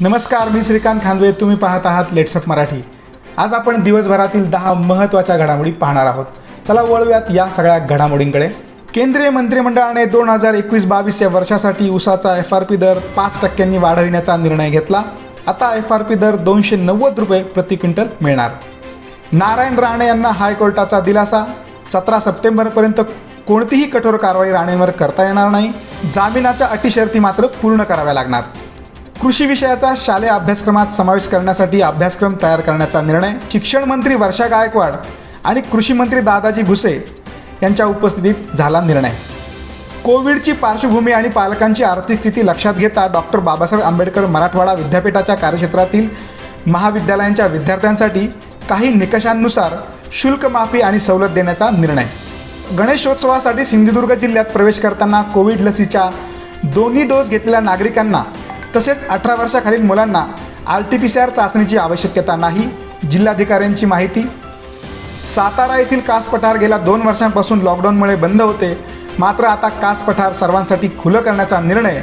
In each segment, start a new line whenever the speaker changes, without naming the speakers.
नमस्कार मी श्रीकांत खांदवे. तुम्ही पाहत आहात लेट्सअप मराठी. आज आपण दिवसभरातील दहा महत्त्वाच्या घडामोडी पाहणार आहोत. चला वळूयात या सगळ्या घडामोडींकडे. केंद्रीय मंत्रिमंडळाने दोन हजार एकवीस बावीस या वर्षासाठी उसाचा एफ आर पी दर पाच टक्क्यांनी वाढविण्याचा निर्णय घेतला. आता एफ आर पी दर दोनशे नव्वद रुपये प्रति क्विंटल मिळणार. नारायण राणे यांना हायकोर्टाचा दिलासा. सतरा सप्टेंबरपर्यंत कोणतीही कठोर कारवाई राणेंवर करता येणार नाही. जामिनाच्या अटी शर्ती मात्र पूर्ण कराव्या लागणार. कृषी विषयाचा शालेय अभ्यासक्रमात समावेश करण्यासाठी अभ्यासक्रम तयार करण्याचा निर्णय शिक्षण मंत्री वर्षा गायकवाड आणि कृषी मंत्री दादाजी भुसे यांच्या उपस्थितीत झाला निर्णय. कोविडची पार्श्वभूमी आणि पालकांची आर्थिक स्थिती लक्षात घेता डॉक्टर बाबासाहेब आंबेडकर मराठवाडा विद्यापीठाच्या कार्यक्षेत्रातील महाविद्यालयांच्या विद्यार्थ्यांसाठी काही निकषांनुसार शुल्क माफी आणि सवलत देण्याचा निर्णय. गणेशोत्सवासाठी सिंधुदुर्ग जिल्ह्यात प्रवेश करताना कोविड लसीच्या दोन्ही डोस घेतलेल्या नागरिकांना तसेच अठरा वर्षाखालील मुलांना R T P C R चाचणीची आवश्यकता नाही. जिल्हाधिकाऱ्यांची माहिती. सातारा येथील कास पठार गेल्या दोन वर्षांपासून लॉकडाऊनमुळे बंद होते. मात्र आता कास पठार सर्वांसाठी खुलं करण्याचा निर्णय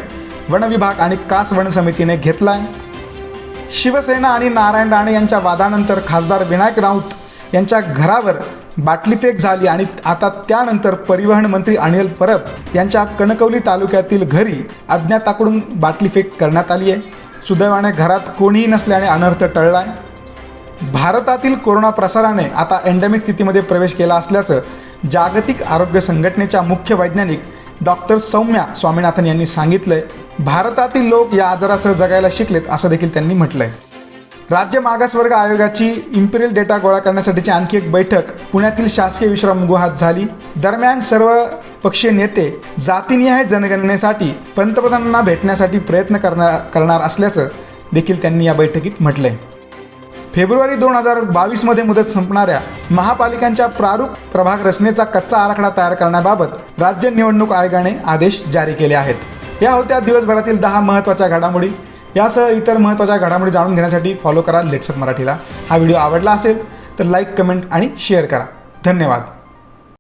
वनविभाग आणि कास वन समितीने घेतला आहे शिवसेना आणि नारायण राणे यांच्या वादानंतर खासदार विनायक राऊत यांच्या घरावर बाटलीफेक झाली आणि आता त्यानंतर परिवहन मंत्री अनिल परब यांच्या कणकवली तालुक्यातील घरी अज्ञाताकडून बाटलीफेक करण्यात आली आहे. सुदैवाने घरात कोणीही नसल्याने अनर्थ टळला आहे भारतातील कोरोना प्रसाराने आता एंडेमिक स्थितीमध्ये प्रवेश केला असल्याचं जागतिक आरोग्य संघटनेच्या मुख्य वैज्ञानिक डॉक्टर सौम्या स्वामीनाथन यांनी सांगितलंय. भारतातील लोक या आजारासह जगायला शिकलेत असं देखील त्यांनी म्हटलंय. राज्य मागासवर्ग आयोगाची इम्पिरियल डेटा गोळा करण्यासाठीची आणखी एक बैठक पुण्यातील शासकीय विश्रामगृहात झाली. दरम्यान सर्व पक्षीय नेते जातीनिहाय जनगणनेसाठी पंतप्रधानांना भेटण्यासाठी प्रयत्न करणार करणार असल्याचं देखील त्यांनी या बैठकीत म्हटलंय. फेब्रुवारी दोन हजार बावीसमध्ये मुदत संपणाऱ्या महापालिकांच्या प्रारूप प्रभाग रचनेचा कच्चा आराखडा तयार करण्याबाबत राज्य निवडणूक आयोगाने आदेश जारी केले आहेत. या होत्या दिवसभरातील दहा महत्त्वाच्या घडामोडी. यासह इतर महत्त्वाच्या घडामोडी जाणून घेण्यासाठी फॉलो करा लेट्सअप मराठीला. हा व्हिडिओ आवडला असेल तर लाईक कमेंट आणि शेअर करा. धन्यवाद.